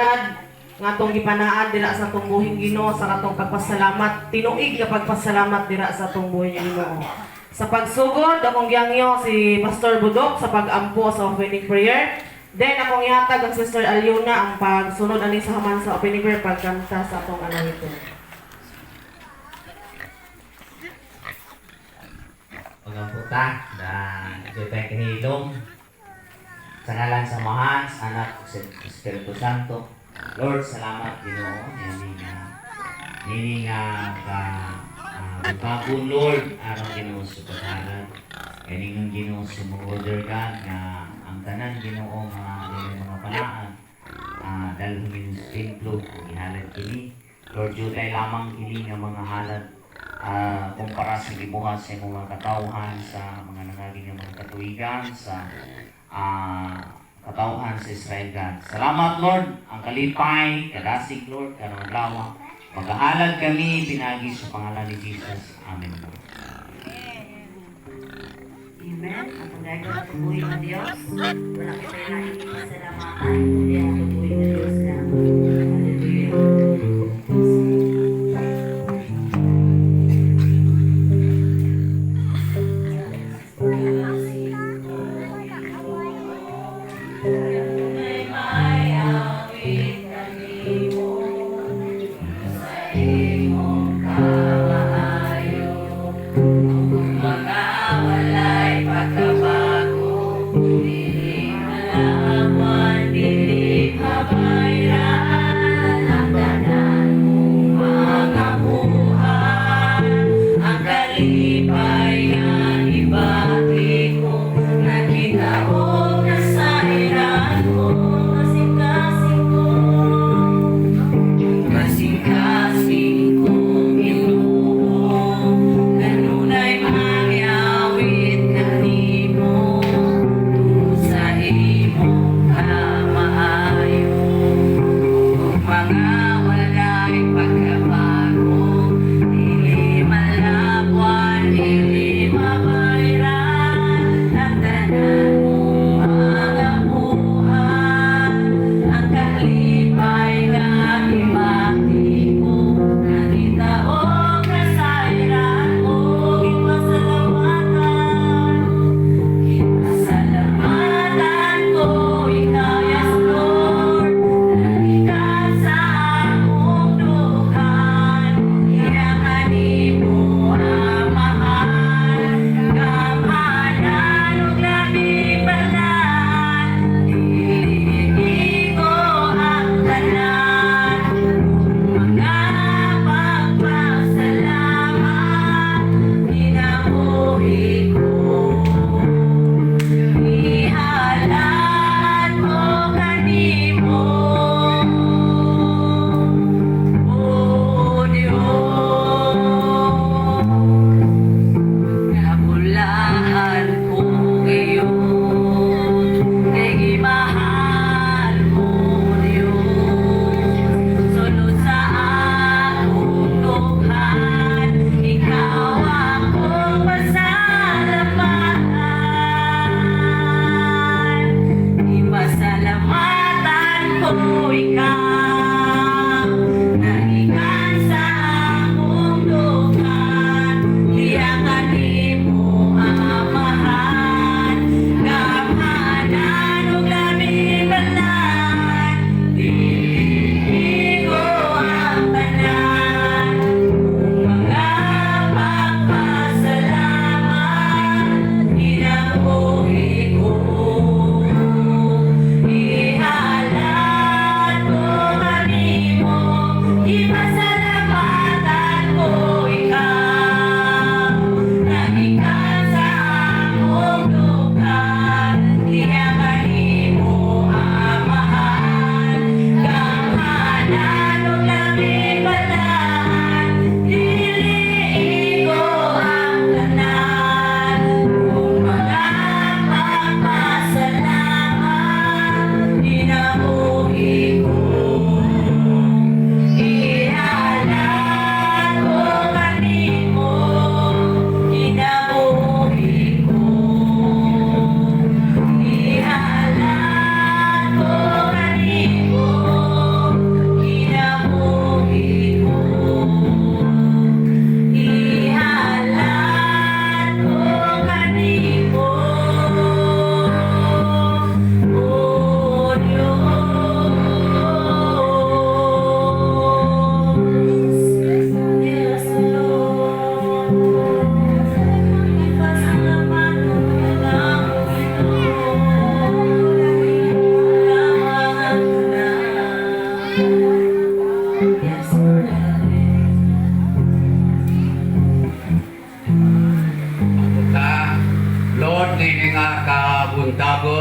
halad nga atong gipanaan dira sa atong buhing Ginoo sa katong pagpasalamat. Tinuig nga pagpasalamat dira sa atong buhing Ginoo. Sa pagsugod akong giyangyo si Pastor Budok sa pag-ampo sa opening prayer. Then akong ihatag ang Sister Aliona ang pagsunod ani sa haman sa opening prayer pagkanta sa atong alawiton Pagkamputa dan Jotay Kahilom sa ngalan sa Mahan, sa sa Espiritu Santo. Lord, salamat Ginoo. Nini nga nini nga ka uh, bagong Lord aron Ginoo sa paghalag. Kani nga Ginoo sa mga order ka nga ang tanan Ginoo dili mga panaan. Uh, dalhin sa templo ihalad kini. Lord, Jotay lamang kini nga mga halad ah kumpara sa gibuhat sa mga katawhan sa mga nangaging nga mga katuigan sa ah katawhan sa Israel God. Salamat Lord, ang kalipay, kadasig Lord, kanang lawa. Maghahalad kami pinagi sa pangalan ni Jesus. Amen. Lord. Amen. At ang gagawin ng Diyos, wala kita yung naging pasalamatan, kundi ang tubuhin ng Diyos Ipasalamatan ko ikaw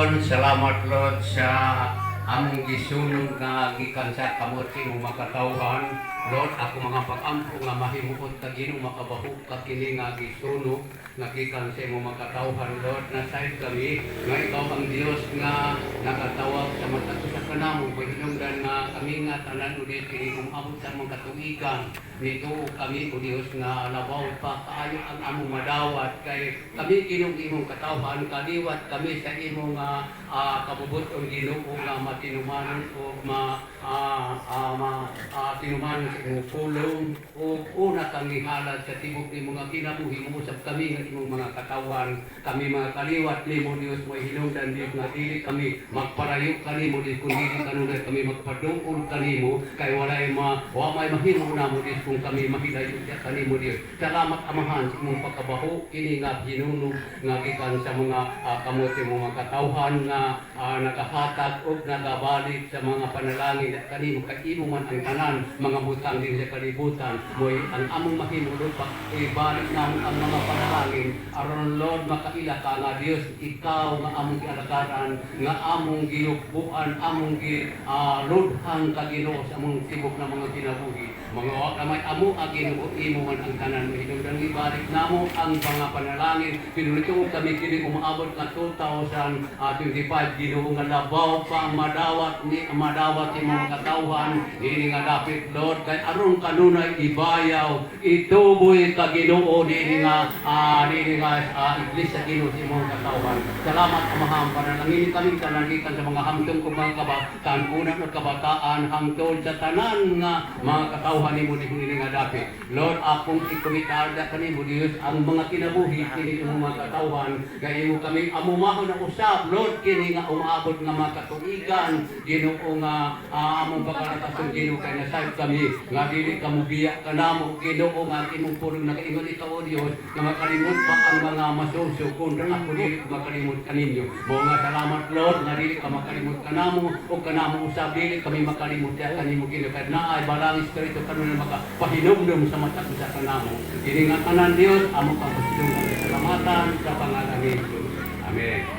kabuntagon, salamat Lord sa among gisunod nga gikan sa kamot sa imong makatawhan. Lord, ako mga pag-ampo nga mahimuot ka Ginoo makabahu ka kini nga gisunog nga gikan sa imong makatawhan. Lord, nasayod kami nga ikaw ang Dios nga nakatawag sa mata ko sa kanamo paghinungdan nga kami nga tanan ulit kini umabot sa mga katuigan nito kami o Dios nga labaw pa kaayo ang among madawat kay kami kinong imong katawhan kaliwat kami sa imong uh, uh, kabubuton Ginoo nga matinumanon o ma ah, ah, ma ah, tinumanon imong pulong o una kami halad sa tibok ni mga kinabuhi mo usab kami nga imong mga katawhan kami mga kaliwat nimo Dios mo hinungdan Dios nga dili kami. Magparayo kanimo Dios kung dili kanunay kami magpadungol kanimo kay walay ma wa may mahimo na mo Dios kung kami mahilayo sa kanimo Dios salamat amahan sa imong pagkabaho kini nga hinunog nga gikan sa mga uh, kamote mga katawhan nga ah, nakahatag og nagabalik sa mga panalangin. At kanimo kay imo man ang tanan mga butang din sa kalibutan moy ang among mahimo Lord pa ibalik namo ang mga panalangin. Aron Lord makaila ka nga Dios ikaw nga among gialagaran nga among giyukbuan among gi uh, lodhang ka Ginoo sa among tibok na mga kinabuhi mga kamay amo ang Ginoo imo man ang tanan hinungdan ibalik namo ang mga panalangin. Pinulitong kami kini umaabot ka 2025 Ginoo nga labaw pa madawat ni madawat ni mga katawhan. Ini nga dapit Lord kay aron kanunay ibayaw. Ituboy ka Ginoo. Ni nga ah ni nga ah, iglesia Ginoo sa mga katawhan. Salamat amaham panalangin kami kanangikan sa mga hamtong kong mga kabataan una ng kabataan hangtod sa tanan nga mga katawhan nimo ni ni nga dapit Lord akong ikumitada kanimo Dios ang mga kinabuhi kini imong mga katawhan kay imo kami amumahon na usab Lord kini nga umaabot nga mga katuigan. Ginoo nga ah, among pagkalatason Ginoo kay nasayod kami. Nga dili ka mubiya ka namo. Ginoo nga imong purong nakaingon ikaw o Dios nga makalimot pa ang mga masuso kung ako dili ko makalimot kaninyo mo nga salamat Lord nga dili ka makalimot kanamo o kanamo usab dili kami makalimot kanimo Ginoo kay naay balang espiritu kanunay makapahinumdum sa mata sa kanamo dili nga kanan Dios amo kang pasidong kasalamatan sa pangalan ni Amen